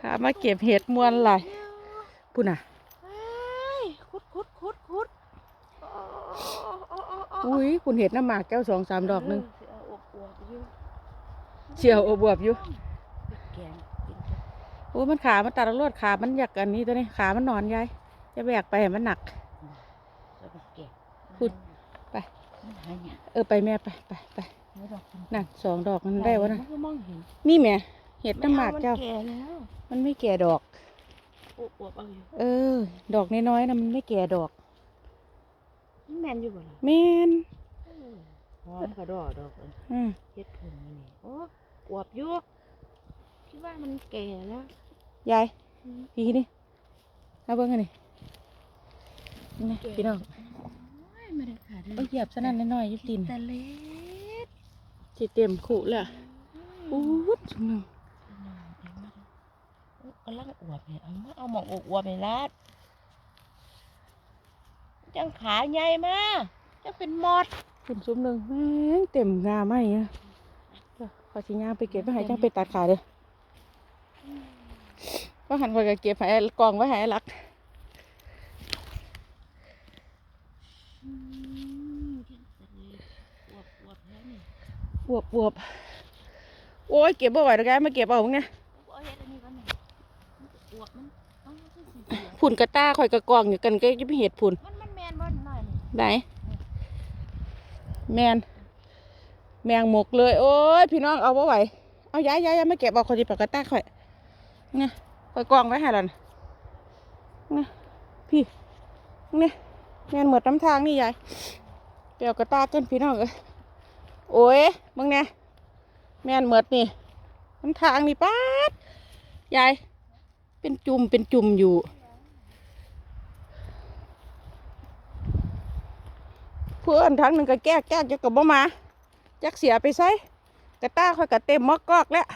พามาเก็บเห็ดมวนไหลายปุ่นอะเฮ้ยคุดคุดคุดคุดโอ้โอ้โอ้โอ้อุ้ยปุ่นเห็ดน้ำหมากแก้วสองสามดอกหนึงเสืออวบอวบอยู่เชียวอบวบอยู่แกงกินจ้ะโอ้ยมันขา มันตัดรวดขา มันอยากอันนี้ตัวนี้ขา มันนอนยายจะแบกไปให้มันหนักแล้วก็แกงพูดไปมันหายเนี่ยเออไปแม่ไปไปไปไม่ดอกคุณนั่นสองดอกมันได้วะนะมันก็มองเห็นนี่แม่ เห็ดน้ำหมากเจ้าไอมันแก่แล้วมันไม่แก่ดอก อวบอวบเอาอยู่เออ ดอกน้อยๆนะมันไม่แก่ดอกมันแมนอยู่บ่ล่ะแม่นเออหอมกระดอกดอกเอออืมเฮ็ดผงนี่โอ้อวบอยู่คิดว่ามันแก่แล้ว ยายพี่นี่เอาเบิ้งกันนี่นี่นะพี่น้องโอ้ยไม่ได้ขาดเลเอายเหยียบซะนั่นน้อยๆอยุตินแต่เล็ดสิเต็มขู่เลยอะอู้วดชุมนึง กำลังอวบเนี่ยเอามาเอาหมองอวบอวบไปลาดจังขาใหญ่มาจังเป็นมอดคุณชุมนึงแม่งเต็มงาไหมอะเดี๋ยวขอชิญางไปเก็บไว้ให้จังไปตัดขาเด้อว่าหันคอยก็เก็บให้กองไว้ให้รักอืมจังแต่เล็ดอวบอวบแล้วนี่บวบบวบโอ้ยเก็บบ่ไหวแล้วแกมาเก็บเอาเนี่ย ผุ่นกระต้าคอยกระกองอยู่กันก็จะไม่เห็ดผุ่นมันมันแมนบ่หน่อยนี่ไหนแมนแมงหมกเลย โอ้ยพี่น้องเอาบ่ไหวเอาย้ายย้ายย้ายมาเก็บเอาคอยที่ปากกระต้าคอยเนี่ยคอยกองไว้ให้แล้วนะเนี่ยพี่เนี่ยแมนหมดน้ำทางนี่ยายเปียวกระต้ากันพี่น้องเอ้ยโอ้ยมึงเนี่ยแมนหมดนี่น้ำทางนี่ป๊าดยายเป็นจุ่มเป็นจุ่มอยู่ พื่อนทั้งหนึ่งก็แก้แก้จะกับบ่มาจักเสียไปใส่กระต้าค่อยกระเต็มมอกกอกแล้ว